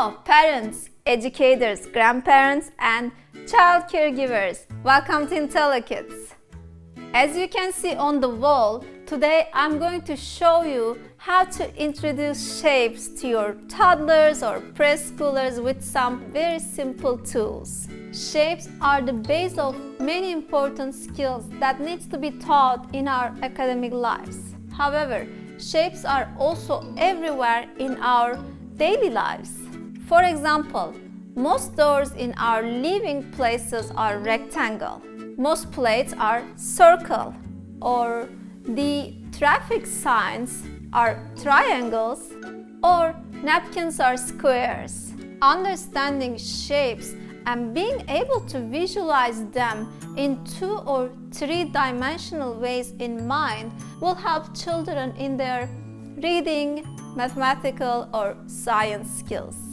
Hello, parents, educators, grandparents, and child caregivers. Welcome to IntelliKids. As you can see on the wall, today I'm going to show you how to introduce shapes to your toddlers or preschoolers with some very simple tools. Shapes are the base of many important skills that needs to be taught in our academic lives. However, shapes are also everywhere in our daily lives. For example, most doors in our living places are rectangle. Most plates are circle or the traffic signs are triangles or napkins are squares. Understanding shapes and being able to visualize them in two or three dimensional ways in mind will help children in their reading, mathematical, or science skills.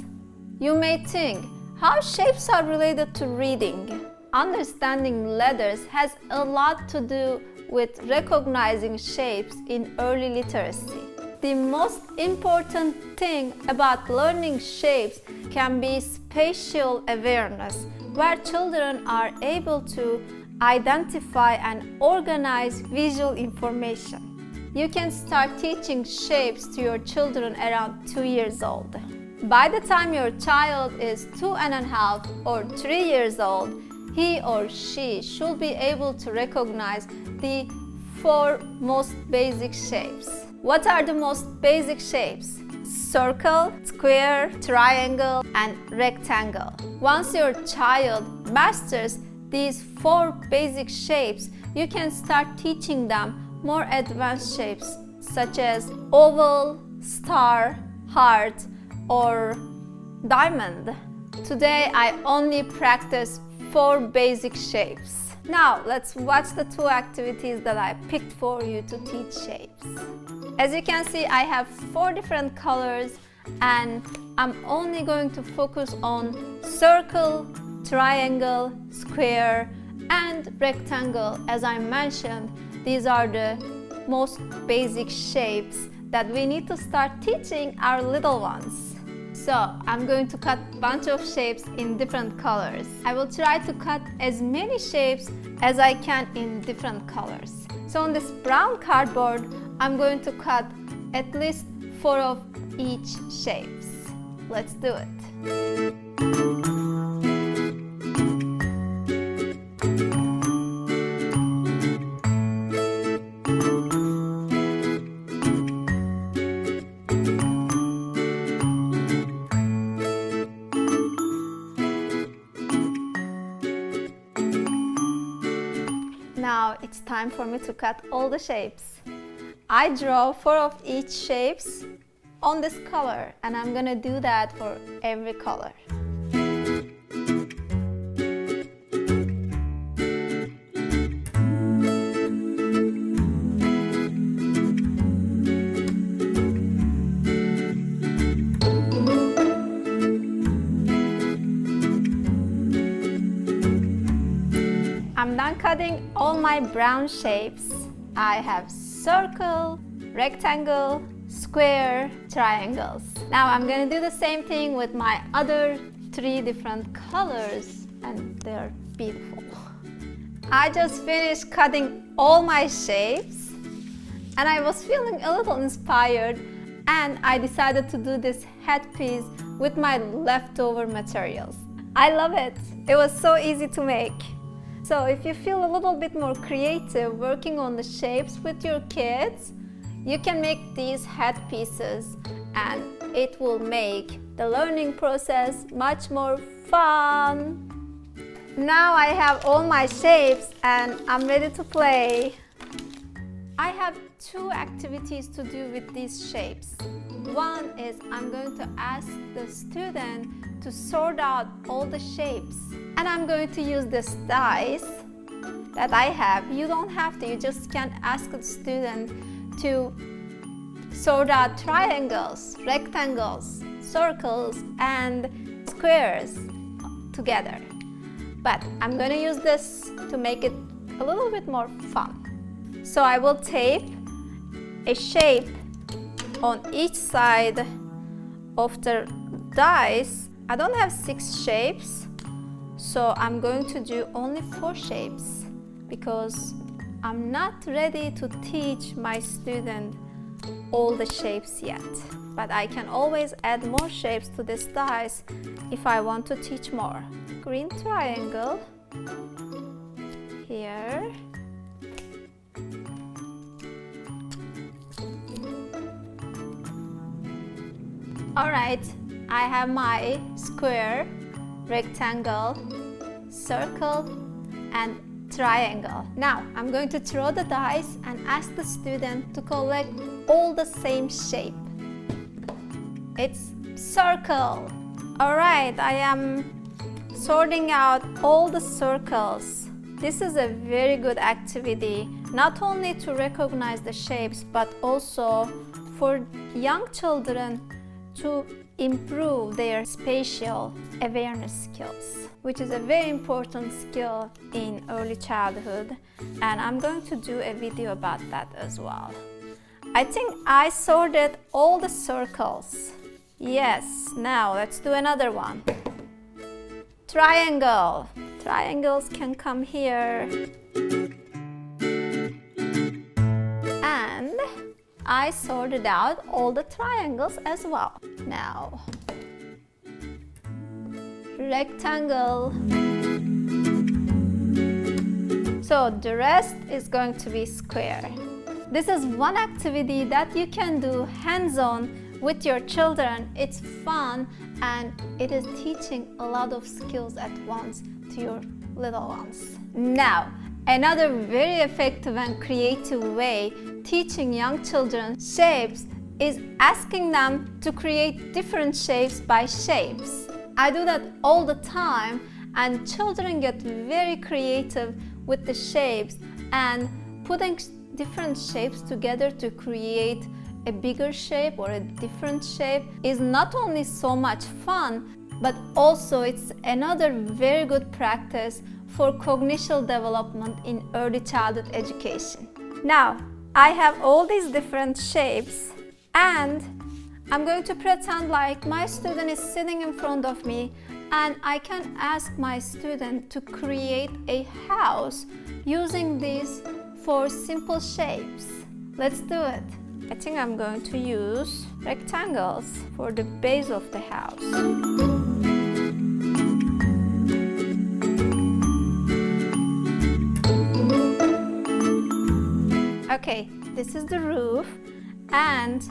You may think, how shapes are related to reading? Understanding letters has a lot to do with recognizing shapes in early literacy. The most important thing about learning shapes can be spatial awareness, where children are able to identify and organize visual information. You can start teaching shapes to your children around two years old. By the time your child is two and a half or three years old, he or she should be able to recognize the four most basic shapes. What are the most basic shapes? Circle, square, triangle, and rectangle. Once your child masters these four basic shapes, you can start teaching them more advanced shapes such as oval, star, heart, or diamond. Today I only practice four basic shapes. Now let's watch the two activities that I picked for you to teach shapes. As you can see, I have four different colors and I'm only going to focus on circle, triangle, square, and rectangle. As I mentioned, these are the most basic shapes that we need to start teaching our little ones. So I'm going to cut bunch of shapes in different colors. I will try to cut as many shapes as I can in different colors. So on this brown cardboard, I'm going to cut at least four of each shapes. Let's do it. It's time for me to cut all the shapes. I draw four of each shapes on this color and I'm gonna do that for every color. All my brown shapes. I have circle, rectangle, square, triangles. Now I'm gonna do the same thing with my other three different colors and they're beautiful. I just finished cutting all my shapes and I was feeling a little inspired and I decided to do this headpiece with my leftover materials. I love it. It was so easy to make. So if you feel a little bit more creative working on the shapes with your kids, you can make these headpieces and it will make the learning process much more fun. Now I have all my shapes and I'm ready to play. I have two activities to do with these shapes. One is I'm going to ask the student to sort out all the shapes and I'm going to use this dice that I have. You don't have to, you just can ask the student to sort out triangles, rectangles, circles, and squares together. But I'm going to use this to make it a little bit more fun. So I will tape a shape on each side of the dice, I don't have six shapes, so I'm going to do only four shapes because I'm not ready to teach my student all the shapes yet. But I can always add more shapes to this dice if I want to teach more. Green triangle here. Alright, I have my square, rectangle, circle, and triangle. Now, I'm going to throw the dice and ask the student to collect all the same shape. It's circle. Alright, I am sorting out all the circles. This is a very good activity, not only to recognize the shapes, but also for young children to improve their spatial awareness skills, which is a very important skill in early childhood. And I'm going to do a video about that as well. I think I sorted all the circles. Yes, now let's do another one. Triangle. Triangles can come here. I sorted out all the triangles as well. Now, rectangle. So the rest is going to be square. This is one activity that you can do hands-on with your children. It's fun and it is teaching a lot of skills at once to your little ones. Now, another very effective and creative way teaching young children shapes is asking them to create different shapes by shapes. I do that all the time, and children get very creative with the shapes and putting different shapes together to create a bigger shape or a different shape is not only so much fun, but also it's another very good practice for cognition development in early childhood education. Now, I have all these different shapes and I'm going to pretend like my student is sitting in front of me and I can ask my student to create a house using these four simple shapes. Let's do it. I think I'm going to use rectangles for the base of the house. Okay, this is the roof and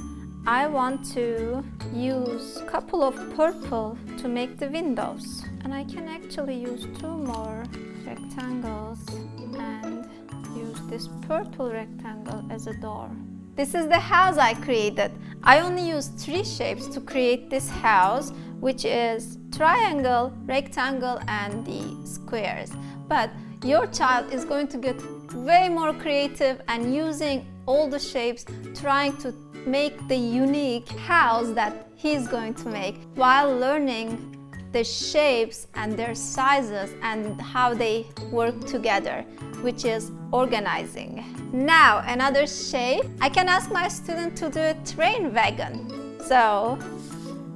I want to use a couple of purple to make the windows. And I can actually use two more rectangles and use this purple rectangle as a door. This is the house I created. I only used three shapes to create this house, which is triangle, rectangle, and the squares. But your child is going to get way more creative and using all the shapes, trying to make the unique house that he's going to make while learning the shapes and their sizes and how they work together, which is organizing. Now, another shape, I can ask my student to do a train wagon. So,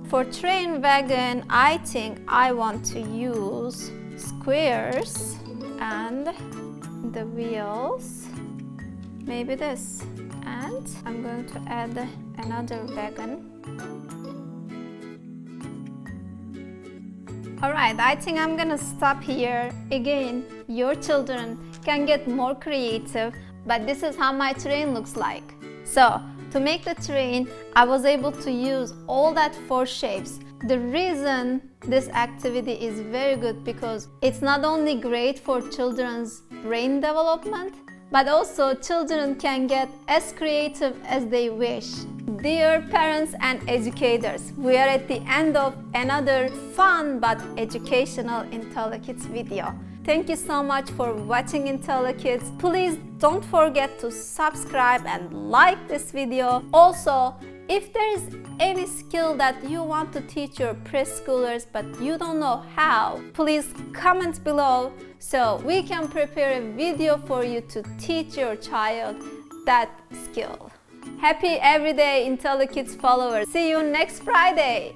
for train wagon, I think I want to use squares and the wheels maybe this and I'm going to add another wagon Alright, I think I'm gonna stop here. Again, your children can get more creative, but this is how my train looks like. So, to make the train, I was able to use all that four shapes. The reason this activity is very good because it's not only great for children's brain development, but also children can get as creative as they wish. Dear parents and educators, we are at the end of another fun but educational IntelliKids video. Thank you so much for watching IntelliKids. Please don't forget to subscribe and like this video. Also, if there is any skill that you want to teach your preschoolers but you don't know how, please comment below so we can prepare a video for you to teach your child that skill. Happy everyday IntelliKids followers. See you next Friday.